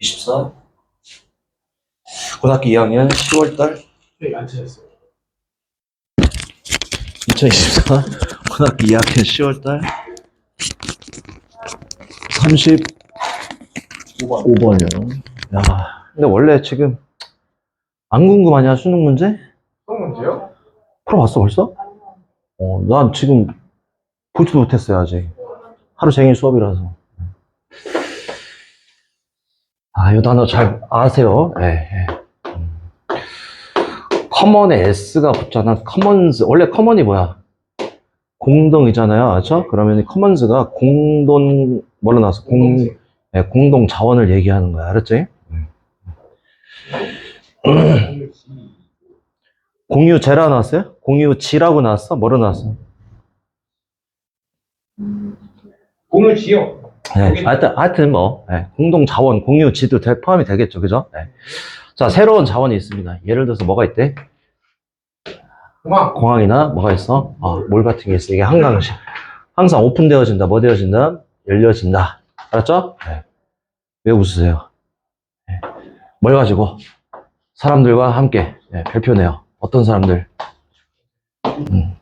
24 고등학교 2학년 10월달 네, 안 찾았어요. 2024 고등학교 2학년 10월달 35번이요. 야, 근데 원래 지금 안 궁금하냐 수능 문제? 또 문제요? 풀어봤어 벌써? 어, 난 지금 보지도 못했어요 아직. 하루 종일 수업이라서. 아, 이 단어 잘 아세요? 예, 예. 음. 커먼에 S가 붙잖아. 커먼즈. 원래 커먼이 뭐야? 공동이잖아요. 그렇죠? 그러면 커먼즈가 공동, 뭐로 나왔어? 공, 예, 공동 자원을 얘기하는 거야. 알았지? 공유제라 나왔어요? 공유지라고 나왔어? 뭐로 나왔어? 공을 지어. 네, 하여튼, 하여튼 뭐, 예, 공동 자원, 공유 지도 대- 포함이 되겠죠. 그죠? 예. 자, 새로운 자원이 있습니다. 예를 들어서 뭐가 있대? 공항. 공항이나 뭐가 있어? 아, 몰 같은 게 있어. 이게 항상, 항상 오픈되어진다. 뭐 되어진다? 열려진다. 알았죠? 예. 왜 웃으세요? 예. 뭘 가지고? 사람들과 함께 예, 별표네요. 어떤 사람들? 음.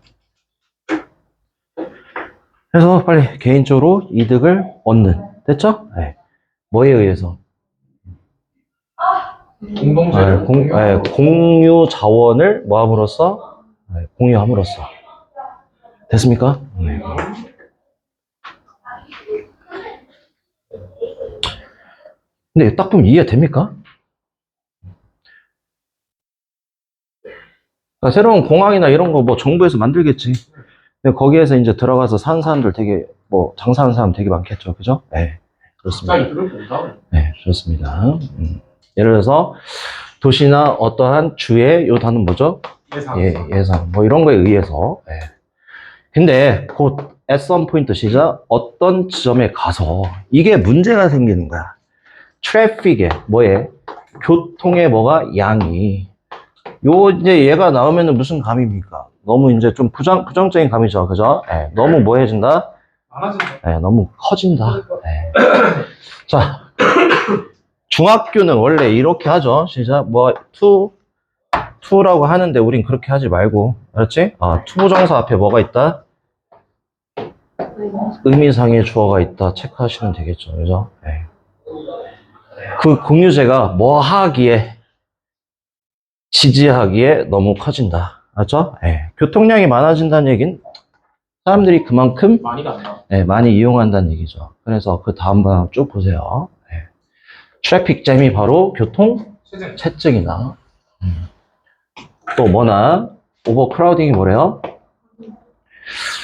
그래서 빨리 개인적으로 이득을 얻는. 됐죠? 예. 뭐에 의해서? 공동체. 예, 공, 예, 공유 자원을 뭐함으로써? 예, 공유함으로써. 됐습니까? 네. 근데 딱 보면 이해 됩니까? 그러니까 새로운 공항이나 이런 거 뭐 정부에서 만들겠지. 근데 거기에서 이제 들어가서 사는 사람들 되게 뭐 장사하는 사람 되게 많겠죠. 그죠? 네. 그렇습니다. 네, 좋습니다. 음. 예를 들어서 도시나 어떠한 주의 요 단은 뭐죠? 예상. 예, 예상. 뭐 이런 거에 의해서. 예. 근데 곧 at some point 시작 어떤 지점에 가서 이게 문제가 생기는 거야. 트래픽에 뭐에 교통의 뭐가 양이 요 이제 얘가 나오면은 무슨 감입니까? 너무 이제 좀 부정 부정적인 감이죠, 그죠? 예, 너무 뭐해진다? 많아진다. 예, 너무 커진다. 예. 자, 중학교는 원래 이렇게 하죠. 시작. 뭐, to, to라고 하는데 우린 그렇게 하지 말고. 알았지? 아, 투부정사 앞에 뭐가 있다? 의미상의 주어가 있다. 체크하시면 되겠죠. 그죠? 예. 그 공유제가 뭐 하기에, 지지하기에 너무 커진다. 알죠? 예. 교통량이 많아진다는 얘기는 사람들이 그만큼 많이 간다. 네, 많이 이용한다는 얘기죠. 그래서 그 다음 번 쭉 보세요. 네. 트래픽 잼이 바로 교통 세제. 체증이나 음. 또 뭐나 오버크라우딩이 뭐래요?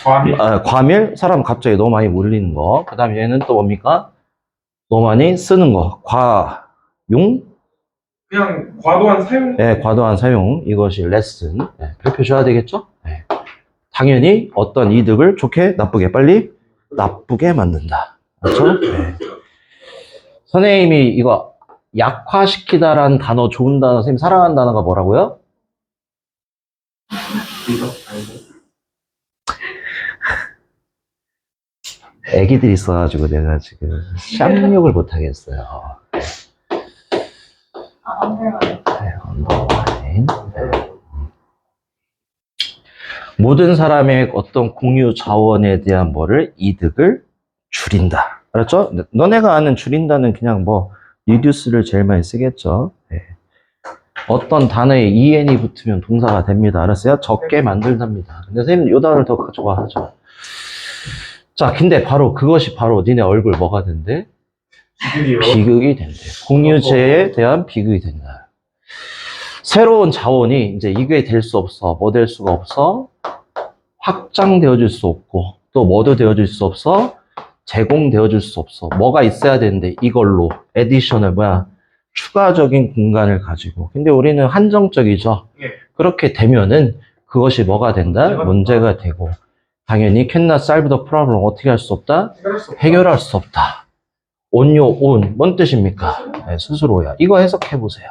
과밀. 아, 과밀 사람 갑자기 너무 많이 몰리는 거. 그다음 얘는 또 뭡니까? 너무 많이 쓰는 거. 과용, 그냥 과도한 사용. 네, 과도한 사용 이것이 레슨. 네, 별표 줘야 되겠죠? 네. 당연히 어떤 이득을 좋게 나쁘게 빨리 나쁘게 만든다. 그렇죠? 네. 선생님이 이거 약화시키다라는 단어 좋은 단어 선생님 사랑하는 단어가 뭐라고요? 애기들이 있어가지고 내가 지금 쌍욕을 못 하겠어요. 네. 모든 사람의 어떤 공유 자원에 대한 뭐를 이득을 줄인다. 알았죠? 너네가 아는 줄인다는 그냥 뭐 reduce를 제일 많이 쓰겠죠. 네. 어떤 단어에 en이 붙으면 동사가 됩니다. 알았어요? 적게 만들답니다. 근데 선생님 이 단어를 더 좋아하죠. 자, 근데 바로 그것이 바로 니네 얼굴 뭐가 된대? 비극이요. 비극이 된대. 공유제에 대한 비극이 된다. 새로운 자원이 이제 이게 될 수 없어. 뭐 될 수가 없어? 확장되어질 수 없고, 또 뭐도 되어질 수 없어? 제공되어질 수 없어. 뭐가 있어야 되는데, 이걸로. 에디셔널, 뭐야? 추가적인 공간을 가지고. 근데 우리는 한정적이죠. 예. 그렇게 되면은 그것이 뭐가 된다? 문제가 되고. 당연히 solve the problem 어떻게 할 수 없다. 해결할 수 없다. Your own. 뭔 뜻입니까? 네, 스스로야. 이거 해석해 보세요.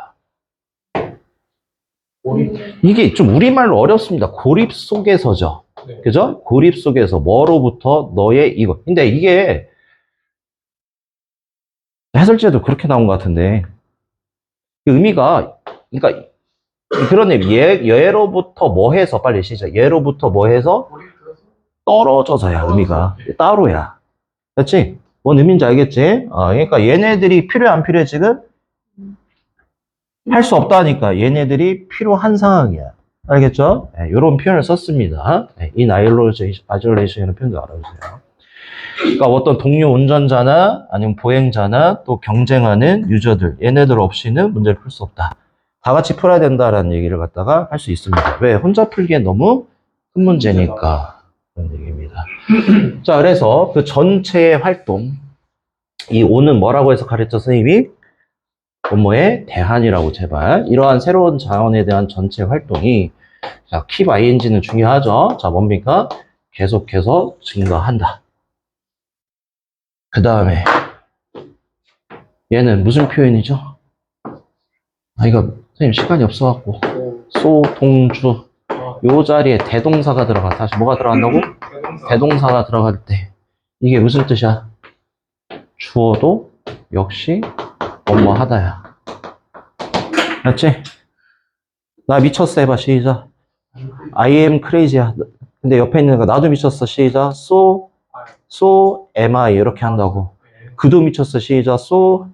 이게 좀 우리말로 어렵습니다. 고립 속에서죠. 네. 그죠? 고립 속에서 뭐로부터 너의 이거. 근데 이게 해설지에도 그렇게 나온 것 같은데 그 의미가 그러니까 그런 의미 예, 예로부터 뭐 해서 빨리 시작 예로부터 뭐 해서 떨어져서야 의미가 따로야 그렇지? 뭔 의미인지 알겠지? 어, 그러니까 얘네들이 필요해 안 필요해 지금? 할 수 없다니까 얘네들이 필요한 상황이야 알겠죠? 이런 표현을 썼습니다 네, 인 아이솔레이션이라는 표현도 알아주세요 그러니까 어떤 동료 운전자나 아니면 보행자나 또 경쟁하는 유저들 얘네들 없이는 문제를 풀 수 없다 다 같이 풀어야 된다라는 얘기를 갖다가 할 수 있습니다 왜? 혼자 풀기엔 너무 큰 문제니까 그런 얘기입니다 자, 그래서 그 전체의 활동, 이 오는 뭐라고 해서 가르쳐 선생님이? 업무의 대한이라고 제발. 이러한 새로운 자원에 대한 전체 활동이, 자, keep ing는 중요하죠. 자, 뭡니까? 계속해서 증가한다. 그 다음에, 얘는 무슨 표현이죠? 아, 이거, 선생님 시간이 없어갖고. 소, 동주. 요 자리에 대동사가 들어가. 다시 뭐가 들어간다고? 대동사. 대동사가 들어갈 때 이게 무슨 뜻이야? 주어도 역시 뭐뭐하다야. 맞지? 나 미쳤어 해봐 시작. I am crazy야. 근데 옆에 있는 거 나도 미쳤어 시작. So so am I 이렇게 한다고. 그도 미쳤어 시작. So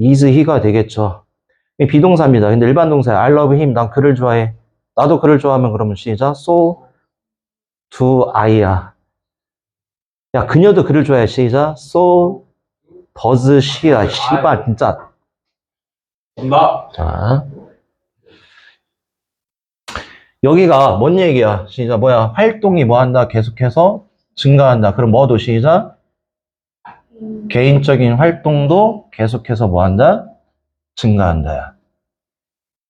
is he가 되겠죠. 비동사입니다. 근데 일반 동사야. I love him. 난 그를 좋아해. 나도 그를 좋아하면 그러면 시작. So do I야. 야, 그녀도 그를 좋아해. 시작. So does she야. 씨발, 진짜. 온다. 자. 여기가 뭔 얘기야? 시작. 뭐야? 활동이 뭐 한다? 계속해서 증가한다. 그럼 뭐도 시작? 개인적인 활동도 계속해서 뭐 한다? 증가한다야.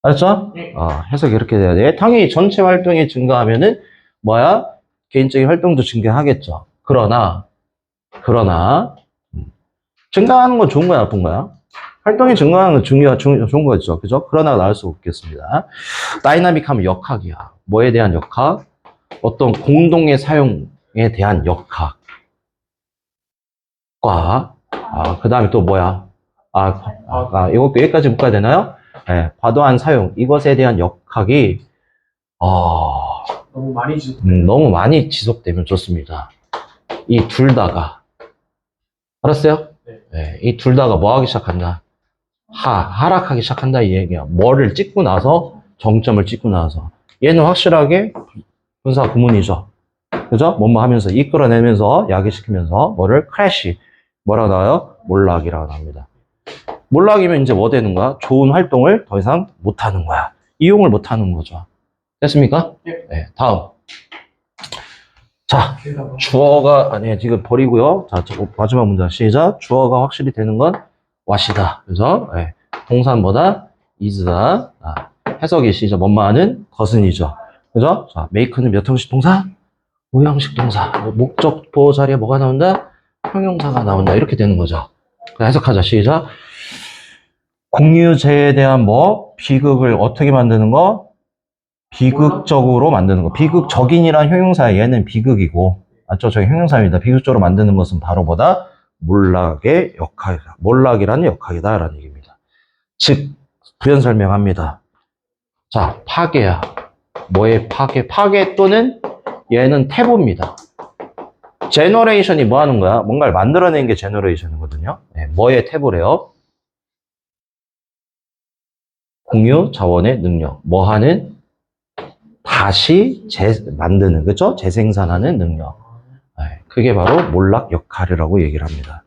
알았죠? 네. 어, 해석이 이렇게 돼야 돼. 당연히 전체 활동이 증가하면은 뭐야? 개인적인 활동도 증가하겠죠. 그러나, 그러나, 음, 증가하는 건 좋은 거야, 나쁜 거야? 활동이 증가하는 건 중요, 중, 좋은 거죠. 그죠? 그러나 나을 수 없겠습니다. 다이나믹 하면 역학이야. 뭐에 대한 역학? 어떤 공동의 사용에 대한 역학 과, 아, 그 다음에 또 뭐야? 아, 아, 아, 이거 여기까지 묶어야 되나요? 네, 과도한 사용. 이것에 대한 역학이, 어, 너무 많이 주. 음, 너무 많이 지속되면 좋습니다. 이 둘 다가. 알았어요? 네. 이둘 다가 뭐 하기 시작한다? 하, 하락하기 시작한다 이 얘기야. 뭐를 찍고 나서, 정점을 찍고 나서. 얘는 확실하게 분사 구문이죠. 그죠? 뭐뭐 하면서, 이끌어내면서, 야기시키면서, 뭐를 크래시. 뭐라고 나와요? 몰락이라고 나옵니다. 몰락이면 이제 뭐 되는 거야? 좋은 활동을 더 이상 못 하는 거야. 이용을 못 하는 거죠. 됐습니까? 예. 네, 다음. 자, 주어가, 아니, 지금 버리고요. 자, 저 마지막 문장 시작. 주어가 확실히 되는 건 what이다. 그래서, 예, 동사는 뭐다? is다. 아, 해석이 시작. 뭐뭐하는 것은이죠. 그죠? 자, make는 몇 형식 동사? 5형식 동사. 뭐 목적 보호 자리에 뭐가 나온다? 형용사가 나온다. 이렇게 되는 거죠. 자, 해석하자. 시작. 공유제에 대한 뭐? 비극을 어떻게 만드는 거? 비극적으로 만드는 거. 비극적인이란 형용사야. 얘는 비극이고. 맞죠? 저기 형용사입니다. 비극적으로 만드는 것은 바로 뭐다? 몰락의 역학이다. 몰락이라는 역학이다. 라는 얘기입니다. 즉, 부연 설명합니다. 자, 파괴야. 뭐의 파괴? 파괴 또는 얘는 태보입니다. 제너레이션이 뭐 하는 거야? 뭔가를 만들어내는 게 제너레이션이거든요. 네, 뭐의 태보래요? 공유 자원의 능력. 뭐 하는? 다시 재, 만드는, 그죠? 재생산하는 능력. 네, 그게 바로 몰락 역할이라고 얘기를 합니다.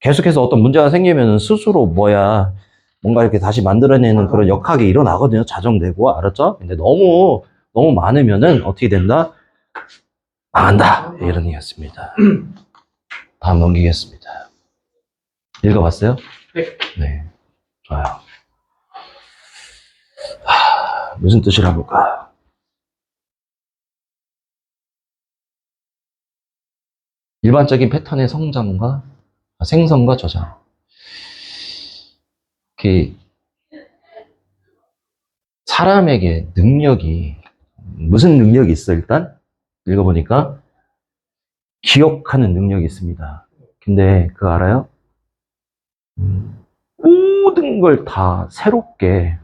계속해서 어떤 문제가 생기면 스스로 뭐야, 뭔가 이렇게 다시 만들어내는 그런 역학이 일어나거든요. 자정되고, 알았죠? 근데 너무, 너무 많으면은 어떻게 된다? 망한다. 이런 얘기였습니다. 다음 넘기겠습니다. 읽어봤어요? 네. 네. 좋아요. 하, 무슨 뜻이라 볼까? 일반적인 패턴의 성장과 아, 생성과 저장. 그 사람에게 능력이 무슨 능력이 있어 일단 읽어보니까 기억하는 능력이 있습니다. 근데 그거 알아요? 음, 모든 걸 다 새롭게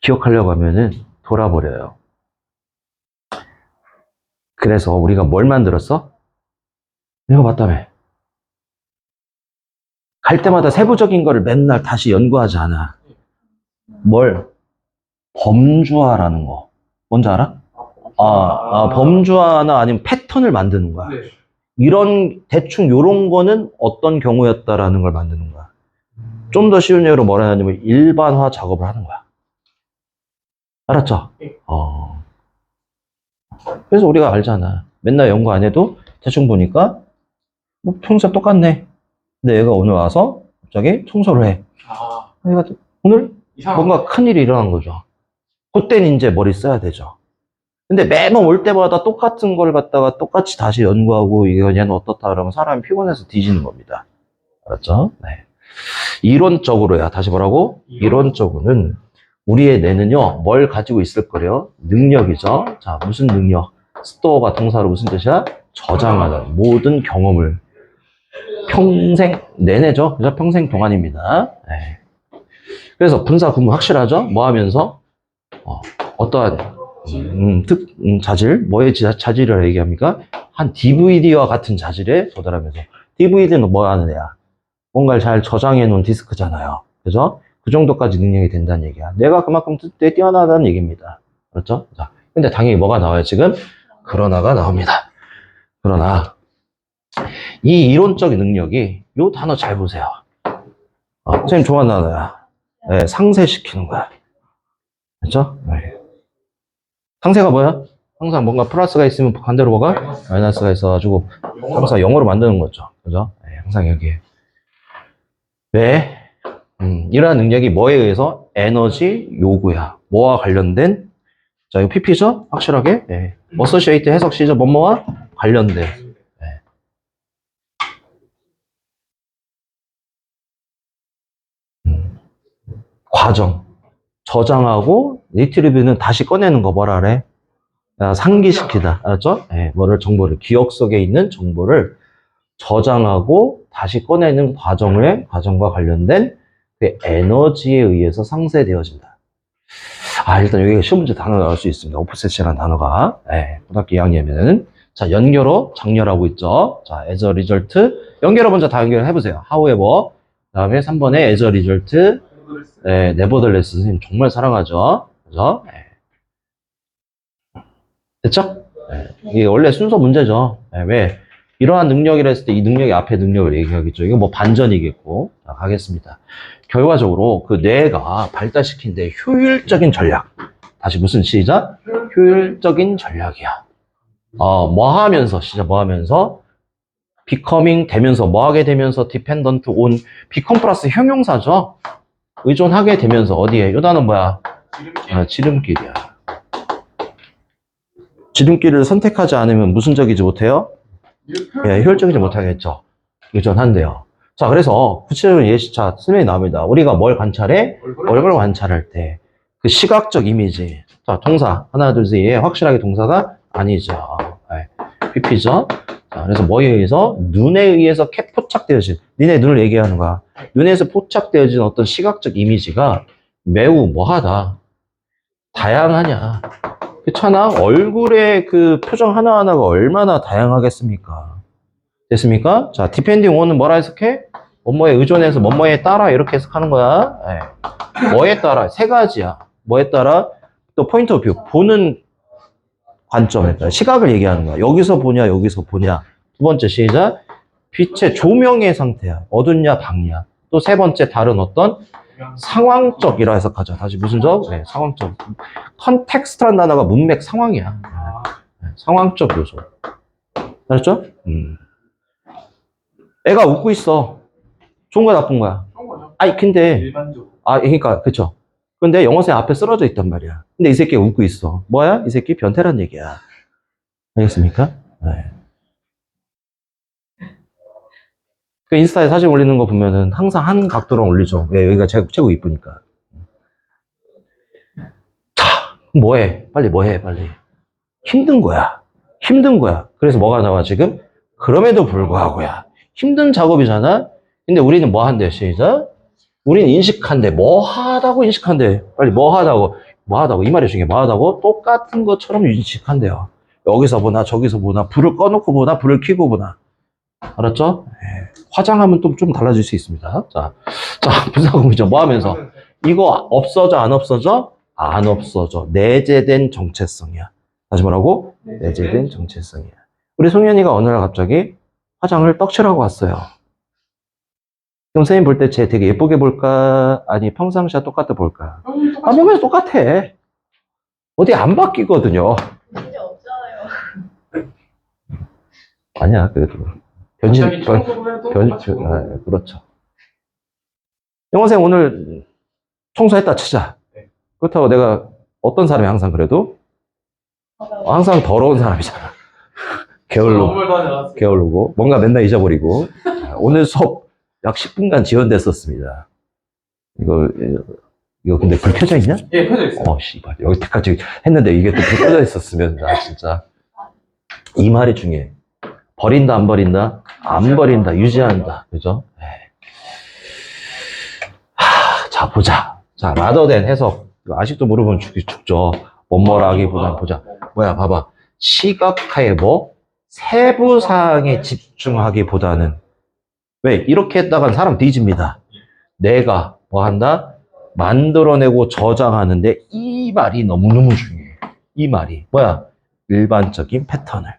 기억하려고 하면은 돌아버려요. 그래서 우리가 뭘 만들었어? 이거 맞다며. 갈 때마다 세부적인 거를 맨날 다시 연구하지 않아. 뭘? 범주화라는 거. 뭔지 알아? 아, 아, 범주화나 아니면 패턴을 만드는 거야. 네. 이런, 대충 요런 거는 어떤 경우였다라는 걸 만드는 거야. 좀 더 쉬운 예로 뭐라 하냐면 일반화 작업을 하는 거야. 알았죠? 네. 어. 그래서 우리가 알잖아. 맨날 연구 안 해도 대충 보니까 뭐 평소에 똑같네. 근데 얘가 오늘 와서 갑자기 청소를 해. 아, 얘가 오늘 이상한. 뭔가 큰 일이 일어난 거죠. 그때는 이제 머리 써야 되죠. 근데 매번 올 때마다 똑같은 걸 갖다가 똑같이 다시 연구하고 이거 얘는 어떻다 그러면 사람이 피곤해서 뒤지는 겁니다. 알았죠? 네. 이론적으로야. 다시 뭐라고? 이론? 이론적으로는 우리의 뇌는요, 뭘 가지고 있을 거래요? 능력이죠. 자, 무슨 능력? 스토어가 동사로 무슨 뜻이야? 저장하는 모든 경험을 평생 내내죠. 그래서 평생 동안입니다. 네. 그래서 분사 구문 확실하죠? 뭐 하면서? 어, 어떠한 음, 특, 음, 자질, 뭐의 자, 자질을 얘기합니까? 한 DVD와 같은 자질에 도달하면서. DVD는 뭐 하는 애야? 뭔가를 잘 저장해 놓은 디스크잖아요. 그죠? 그 정도까지 능력이 된다는 얘기야. 내가 그만큼 뜻에 뛰어나다는 얘기입니다. 그렇죠? 자, 근데 당연히 뭐가 나와요, 지금? 그러나가 나옵니다. 그러나, 이 이론적인 능력이, 요 단어 잘 보세요. 어, 선생님 좋아하는 단어야. 네, 상쇄시키는 거야. 그렇죠? 네. 상세가 뭐야? 항상 뭔가 플러스가 있으면 반대로 뭐가? 마이너스. 마이너스가 있어가지고 항상 영어로 만드는 거죠. 그죠? 네, 항상 여기에. 왜? 음, 이러한 능력이 뭐에 의해서? 에너지 요구야. 뭐와 관련된? 자, 이거 PP죠? 확실하게? 네. 어서시에이트 해석 시죠? 뭐뭐와 관련된. 음, 과정. 저장하고 리트리뷰는 다시 꺼내는 거 뭐라 그래? 아, 상기시키다. 알았죠? 예, 뭐를 정보를 기억 속에 있는 정보를 저장하고 다시 꺼내는 과정의 과정과 관련된 그 에너지에 의해서 상쇄되어진다. 아, 일단 여기 시험 문제 단어 나올 수 있습니다. 오프셋이라는 단어가. 예, 고등학교 2학년이면은. 자, 연결어, 장렬하고 있죠. 자, as a result. 연결어 먼저 다 연결해 보세요. however. 그 다음에 3번에 as a result. 네, 네버덜레스 선생님 정말 사랑하죠. 그죠? 네. 됐죠? 네. 이게 원래 순서 문제죠. 네, 왜? 이러한 능력이라 했을 때 이 능력이 앞에 능력을 얘기하겠죠. 이거 뭐 반전이겠고. 자, 가겠습니다. 결과적으로 그 뇌가 발달시킨 데 효율적인 전략. 다시 무슨 시작? 효율적인 전략이야. 어, 뭐 하면서, 시작 뭐 하면서? becoming 되면서, 뭐 하게 되면서, dependent on, become 플러스 형용사죠? 의존하게 되면서 어디에? 요 단어 뭐야? 지름길. 아, 지름길이야. 지름길을 선택하지 않으면 무슨 적이지 못해요? 예, 효율적이지 못하겠죠. 의존한대요. 자, 그래서 구체적인 예시차 설명이 나옵니다. 우리가 뭘 관찰해? 얼굴 관찰할 때 그 시각적 이미지. 자, 동사 하나 둘 셋. 예, 확실하게 동사가 아니죠. 예, PP죠. 자, 그래서 뭐에 의해서 눈에 의해서 캐 포착되어진 니네 눈을 얘기하는 거야. 눈에서 포착되어진 어떤 시각적 이미지가 매우 뭐하다. 다양하냐. 그렇잖아. 얼굴의 그 표정 하나하나가 얼마나 다양하겠습니까? 됐습니까? 자, 디펜딩 on은 뭐라 해석해? 뭐뭐에 의존해서 뭐뭐에 따라 이렇게 해석하는 거야. 예. 뭐에 따라 세 가지야. 뭐에 따라 또 포인트 오브 뷰 보는 관점에 따라 시각을 얘기하는 거야. 여기서 보냐, 여기서 보냐. 두 번째 시작. 빛의 조명의 상태야. 어둡냐, 밝냐. 또 세 번째 다른 어떤 상황적이라 해석하죠. 다시 무슨 적? 네, 상황적. 컨텍스트란 단어가 문맥 상황이야. 아, 네, 상황적 요소. 알았죠? 음. 애가 웃고 있어. 좋은 거야, 나쁜 거야? 그런 거죠. 아니, 근데, 일반적으로. 아, 그러니까, 그쵸. 근데 영어생 앞에 쓰러져 있단 말이야. 근데 이 새끼가 웃고 있어. 뭐야? 이 새끼 변태란 얘기야. 알겠습니까? 네. 그 인스타에 사진 올리는 거 보면은 항상 한 각도로 올리죠. 왜? 여기가 최고, 최고 이쁘니까. 자, 뭐해? 빨리 뭐해? 빨리. 힘든 거야. 힘든 거야. 그래서 뭐가 나와, 지금? 그럼에도 불구하고야. 힘든 작업이잖아? 근데 우리는 뭐 한대, 시작? 우리는 인식한대. 뭐 하다고 인식한대. 빨리 뭐 하다고. 뭐 하다고. 이 말이 중에 뭐 하다고 똑같은 것처럼 인식한대요. 여기서 보나 저기서 보나 불을 꺼놓고 보나 불을 켜고 보나. 알았죠? 예. 화장하면 또 좀 달라질 수 있습니다. 자, 자, 분사공이죠. 뭐 하면서? 이거 없어져, 안 없어져? 안 없어져. 내재된 정체성이야. 다시 뭐라고? 내재된 정체성이야. 우리 송현이가 어느 날 갑자기 화장을 떡칠하고 왔어요. 그럼 선생님 볼 때 쟤 되게 예쁘게 볼까? 아니, 평상시와 똑같아 볼까? 아, 보면 똑같아. 어디 안 바뀌거든요. 없잖아요. 아니야, 그래도. 변신, 변, 청소를 해도 변, 똑같이 보고. 아, 그렇죠. 영어생 오늘 청소했다 치자. 네. 그렇다고 내가 어떤 사람이 항상 그래도 항상 더러운 사람이잖아. 게을러, 하지 않았어요. 게을르고 뭔가 맨날 잊어버리고 아, 오늘 수업 약 10분간 지연됐었습니다. 이거 이거 근데 불 켜져 있냐? 예, 펴져 있어요. 어, 씨발. 여기까지 했는데 이게 또 불 켜져 있었으면 나 진짜 이 말이 중요해. 버린다 안 버린다? 안 버린다 유지한다. 그죠? 에이. 하, 자 보자. 자 라더된 해석. 아직도 모르면 죽, 죽죠. 뭐뭐라기보단 보자. 뭐야 봐봐. 시각화의 뭐? 세부 사항에 집중하기보다는 왜 이렇게 했다간 사람 뒤집니다. 내가 뭐 한다? 만들어내고 저장하는데 이 말이 너무너무 중요해. 이 말이 뭐야? 일반적인 패턴을.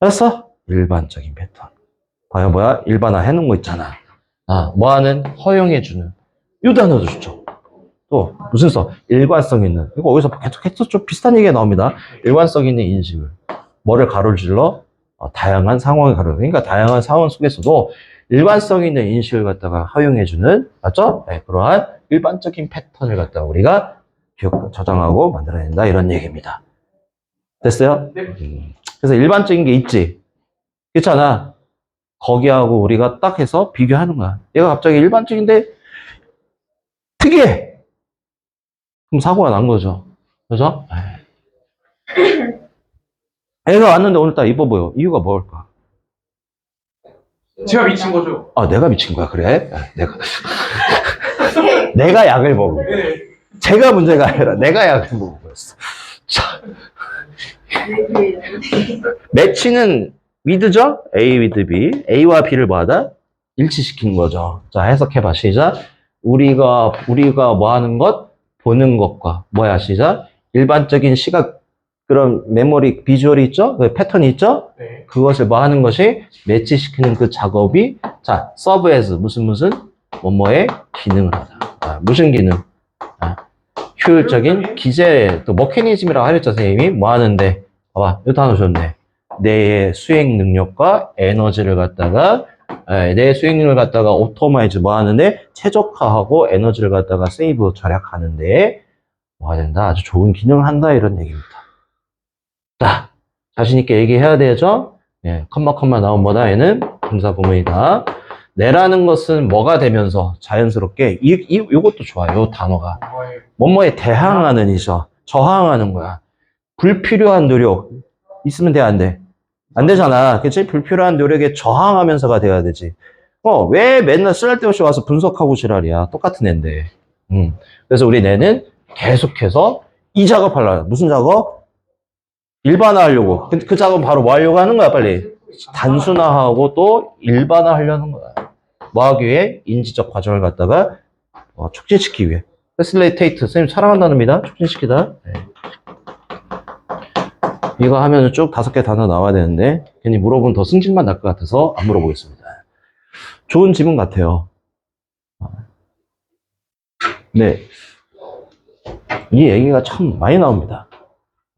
알았어? 일반적인 패턴. 봐요, 뭐야? 일반화 해놓은 거 있잖아. 아, 뭐 하는? 허용해주는. 이 단어도 좋죠. 또, 무슨 써? 일관성 있는. 이거 어디서 계속 좀 비슷한 얘기가 나옵니다. 일관성 있는 인식을. 뭐를 가로질러? 어, 다양한 상황을 가로. 그러니까 다양한 상황 속에서도 일관성 있는 인식을 갖다가 허용해주는, 맞죠? 네, 그러한 일반적인 패턴을 갖다가 우리가 기억, 저장하고 만들어낸다. 이런 얘기입니다. 됐어요? 네. 음. 그래서 일반적인 게 있지. 그렇잖아. 거기하고 우리가 딱 해서 비교하는 거야. 얘가 갑자기 일반적인데 특이해. 그럼 사고가 난 거죠. 그죠? 애가 왔는데 오늘따라 이뻐 보여. 이유가 뭘까? 제가 미친 거죠. 아, 내가 미친 거야, 그래? 아, 내가. 내가 약을 먹은 거야. 네. 제가 문제가 아니라 내가 약을 먹은 거였어. 자, 매치는 위드죠? A with B. A와 B를 뭐하다? 일치시킨 거죠. 자, 해석해봐. 시작. 우리가, 우리가 뭐 하는 것? 보는 것과, 뭐야, 시작. 일반적인 시각, 그런 메모리, 비주얼이 있죠? 그 패턴이 있죠? 네. 그것을 뭐 하는 것이 매치시키는 그 작업이, 자, 서브 as, 무슨, 무슨? 뭐뭐의 기능을 하다. 아, 무슨 기능? 아, 효율적인 기재, 또 머케니즘이라고 하셨죠, 선생님이? 뭐 하는데? 봐봐, 이거 단어 좋네. 내 수행 능력과 에너지를 갖다가 에, 내 수행 능력을 갖다가 오토마이즈 뭐 하는데 최적화하고 에너지를 갖다가 세이브 절약하는데 뭐 하된다 아주 좋은 기능을 한다 이런 얘기입니다. 자 자신 있게 얘기해야 되죠. 예, 컴마 컴마 나온 뭐다 얘는 분사 구문이다. 내라는 것은 뭐가 되면서 자연스럽게 이, 이 요것도 좋아요. 요 단어가? 뭐뭐에 대항하는 이죠. 저항하는 거야. 불필요한 노력 있으면 돼, 안 돼? 안 되잖아. 그치? 불필요한 노력에 저항하면서가 돼야 되지. 어, 왜 맨날 쓸데없이 와서 분석하고 지랄이야. 똑같은 애인데. 음. 그래서 우리 내는 계속해서 이 작업하려고. 무슨 작업? 일반화하려고. 근데 그 작업 바로 뭐 하려고 하는 거야, 빨리? 단순화하고 또 일반화하려는 거야. 뭐 하기 위해? 인지적 과정을 갖다가 어, 촉진시키기 위해. 패슬레이테이트. 선생님 사랑한다는입니다. 촉진시키다. 네. 이거 하면 쭉 다섯 개 단어 나와야 되는데 괜히 물어보면 더 승질만 날 것 같아서 안 물어보겠습니다. 좋은 질문 같아요. 네. 이 얘기가 참 많이 나옵니다.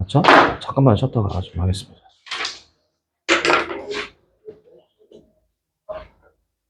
맞죠? 잠깐만 쉬었다가 좀 하겠습니다.